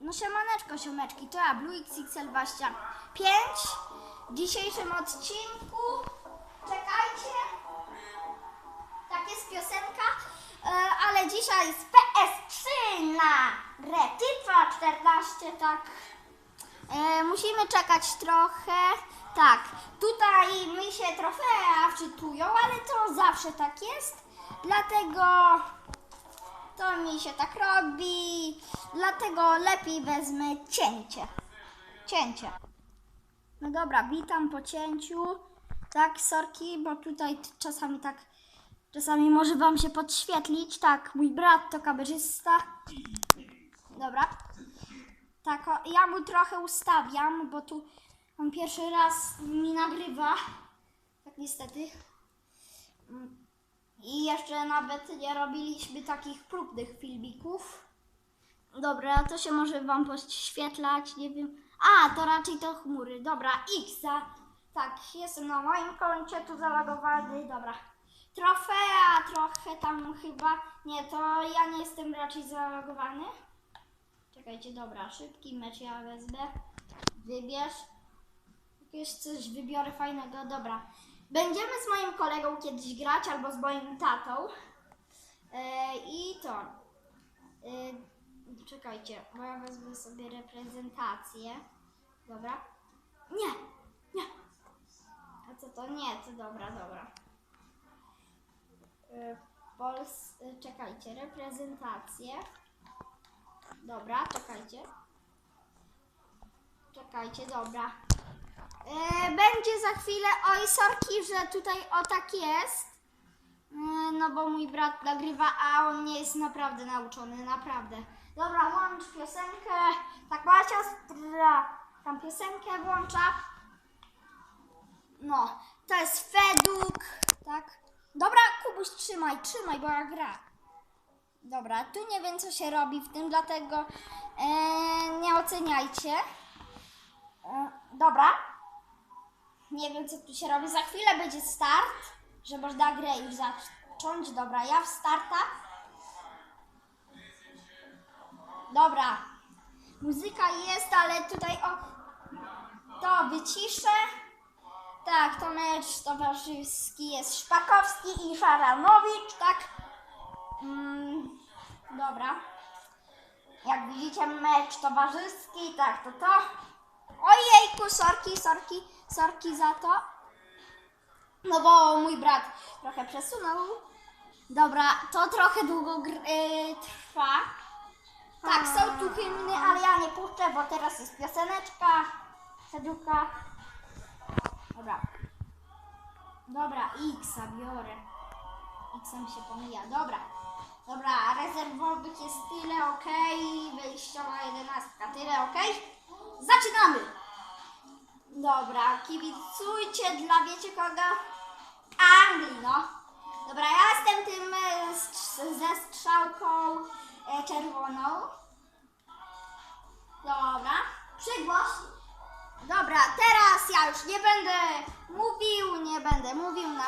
No siemaneczko, siomeczki, to ja, BlueXXL25. W dzisiejszym odcinku, czekajcie, tak jest piosenka, e, ale dzisiaj z PS3 na Retytwa 14, tak. E, musimy czekać trochę. Tak, tutaj mi się trofea wczytują, ale to zawsze tak jest. Dlatego to mi się tak robi. Dlatego lepiej wezmę cięcie. Cięcie. No dobra, witam po cięciu. Tak, sorki, bo tutaj czasami tak, czasami może wam się podświetlić. Tak, mój brat to kamerzysta. Dobra. Tak, o, ja mu trochę ustawiam, bo tu on pierwszy raz mi nagrywa. Tak niestety. I jeszcze nawet nie robiliśmy takich próbnych filmików. Dobra, to się może wam podświetlać, nie wiem. A, to raczej to chmury. Dobra, X. za- Tak, jestem na moim koncie, tu zalogowany. Dobra. Trofea trochę tam chyba. Nie, to ja nie jestem raczej zalogowany. Czekajcie, dobra, szybki mecz ja wezmę. Wybierz. Jakieś coś wybiorę fajnego, dobra. Będziemy z moim kolegą kiedyś grać, albo z moim tatą. E, I to. E, czekajcie, bo ja wezmę sobie reprezentację. Dobra. Nie, nie. A co to? Nie, to dobra, dobra. E, Pols... Czekajcie, reprezentację. Dobra, czekajcie. Czekajcie, dobra. E, będzie za chwilę. Oj, sorki, że tutaj o tak jest. E, no bo mój brat nagrywa, a on nie jest naprawdę nauczony, naprawdę. Dobra, łącz piosenkę. Tak, siostra tam piosenkę włącza. No, to jest Feduk, tak? Dobra, Kubuś, trzymaj, trzymaj, bo ja gra. Dobra, tu nie wiem, co się robi w tym, dlatego e, nie oceniajcie. E, dobra. Nie wiem, co tu się robi. Za chwilę będzie start, że można grę już zacząć. Dobra, ja w starta. Dobra. Muzyka jest, ale tutaj o to wyciszę. Tak, to mecz towarzyski jest Szpakowski i Szaranowicz, tak? Mm, dobra. Jak widzicie, mecz towarzyski, tak, to to. Ojejku, sorki, sorki, sorki za to. No bo mój brat trochę przesunął. Dobra, to trochę długo yy, trwa. Tak, są tu hymny, ale ja nie puszczę, bo teraz jest pioseneczka. Seduka. Dobra. Dobra, X biorę. X się pomija. Dobra. Dobra, rezerwowych jest tyle, ok. Wyjściowa jedenastka, tyle, ok. Zaczynamy! Dobra, kibicujcie dla wiecie kogo? Anglii, no. Dobra, ja jestem tym e, ze strzałką e, czerwoną. Dobra, przygłoś. Dobra, teraz ja już nie będę mówił, nie będę mówił na...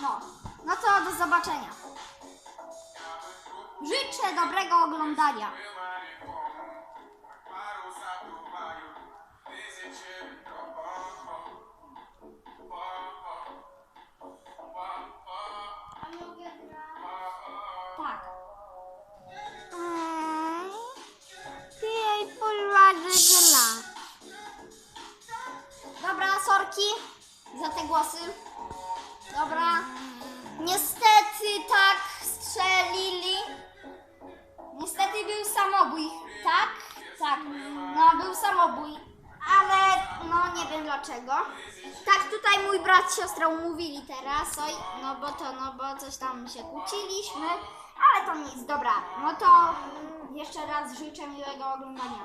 No, no to do zobaczenia. Życzę dobrego oglądania. Brat siostrą mówili teraz, oj, no bo to, no bo coś tam się kłóciliśmy, ale to nic, dobra. No to mm, jeszcze raz życzę miłego oglądania.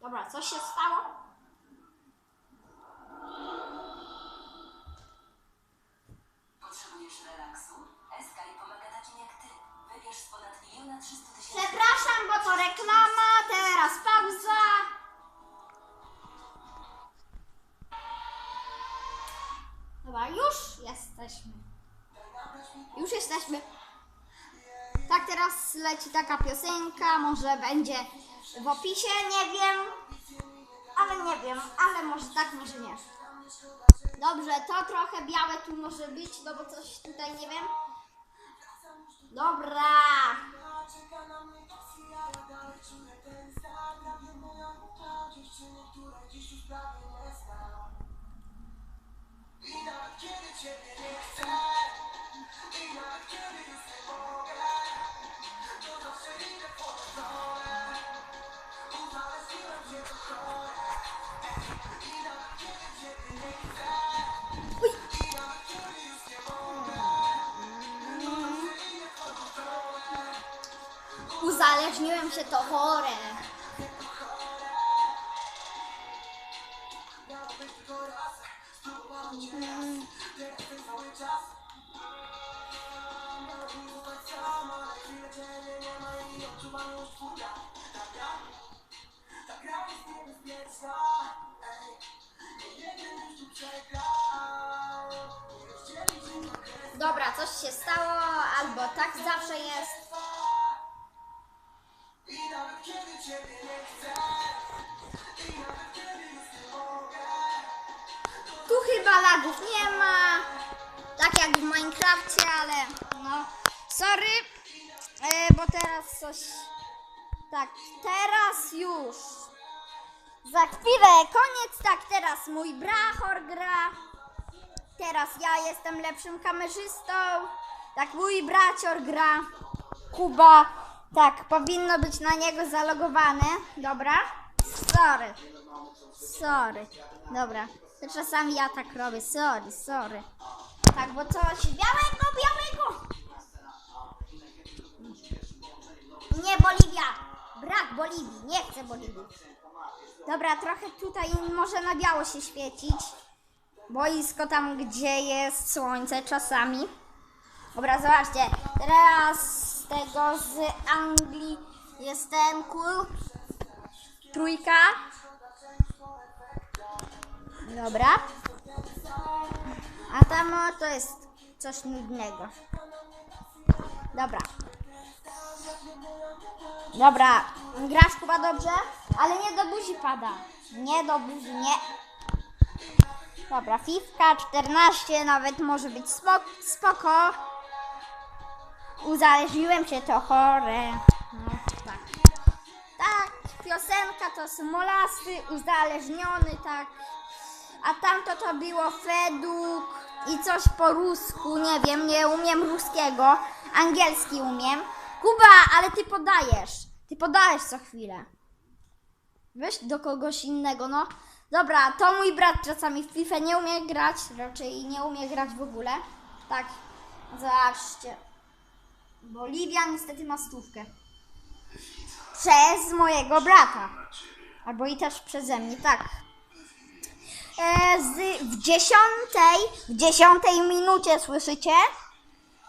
Dobra, co się stało? Potrzebujesz relaksu? Eskai pomaga takim jak ty. Wybierz z ponad miliona 300 Przepraszam, bo to reklama, teraz pauza. Dobra, już jesteśmy. Już jesteśmy. Tak, teraz leci taka piosenka, może będzie w opisie, nie wiem. Ale nie wiem, ale może tak, może nie. Dobrze, to trochę białe tu może być, no bo coś tutaj nie wiem. Dobra. Uzależniłem się to chore. Dobra, coś się stało, albo tak zawsze jest. Tu chyba lagów nie ma. Tak jak w Minecrafcie, ale no. Sorry, e, bo teraz coś. Tak, teraz już. Za chwilę koniec, tak, teraz mój brachor gra. Teraz ja jestem lepszym kamerzystą. Tak, mój bracior gra. Kuba. Tak, powinno być na niego zalogowane. Dobra? Sorry. Sorry. Dobra. To czasami ja tak robię. Sorry, sorry. Tak, bo coś białego, białego. Nie Boliwia. Brak Boliwii. Nie chcę Boliwii. Dobra, trochę tutaj może na biało się świecić. Boisko tam, gdzie jest słońce czasami. Dobra, zobaczcie. Teraz tego z Anglii jest ten cool. Trójka. Dobra. A tam to jest coś nudnego. Dobra. Dobra, grasz Kuba dobrze? Ale nie do buzi pada. Nie do buzi, nie. Dobra, Fifka 14 nawet może być spoko. spoko. Uzależniłem się to chore. No, tak. Tak, piosenka to są molasy, uzależniony, tak. A tamto to było Feduk i coś po rusku, nie wiem, nie umiem ruskiego. Angielski umiem. Kuba, ale ty podajesz. Ty podajesz co chwilę. Weź do kogoś innego, no. Dobra, to mój brat czasami w FIFA nie umie grać, raczej nie umie grać w ogóle. Tak, zobaczcie. Boliwia niestety ma stówkę. Przez mojego brata. Albo i też przeze mnie, tak. E, z, w dziesiątej, w dziesiątej minucie słyszycie,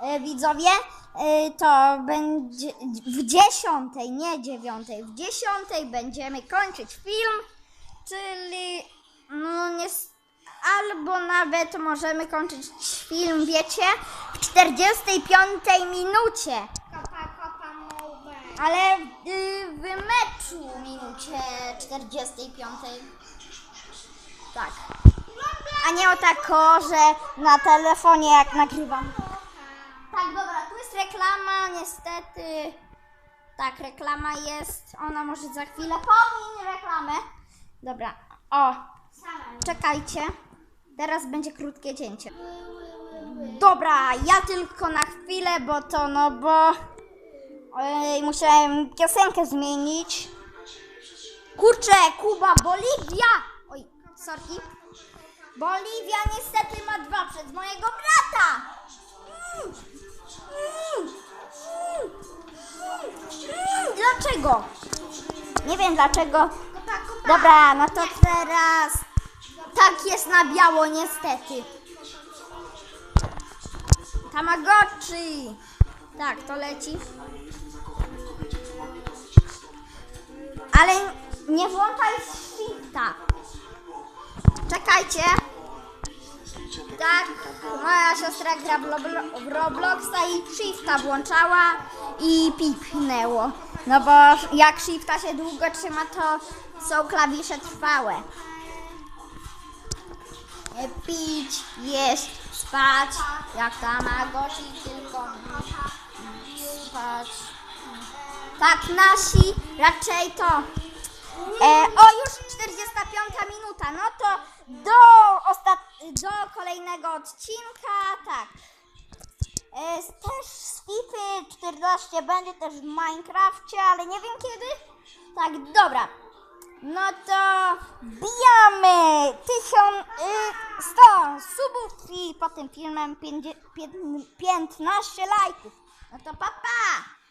e, widzowie, e, to będzie w dziesiątej, nie dziewiątej, w dziesiątej będziemy kończyć film, czyli no nie, albo nawet możemy kończyć film, wiecie, w 45 minucie. Kopa, kopa. Ale y, w meczu minucie 45. Tak. A nie o tako, że na telefonie jak nagrywam. Tak, dobra, tu jest reklama, niestety. Tak, reklama jest. Ona może za chwilę pomiń reklamę. Dobra, o, czekajcie. Teraz będzie krótkie cięcie. Dobra, ja tylko na chwilę, bo to no bo musiałem piosenkę zmienić. Kurczę, Kuba, Boliwia! Oj, sorki. Boliwia niestety ma dwa przez mojego brata. Mm, mm, mm, mm. Dlaczego? Nie wiem dlaczego. Dobra, no to teraz tak jest na biało niestety. Tamagotchi. Tak, to leci. Ale nie włączaj shifta. Czekajcie. Tak, moja siostra gra w Robloxa i shifta włączała i pipnęło. No bo jak shifta się długo trzyma, to są klawisze trwałe. Nie pić, jeść, spać, jak ta Magosi, tylko spać. Tak, nasi raczej to. E, o, już 45 minuta, no to do, do kolejnego odcinka, tak. E, też FIFA 14 będzie też w Minecrafcie, ale nie wiem kiedy. Tak, dobra. No to bijamy 1100 subów i po tym filmem 50 15 lajków. No to papa! Pa.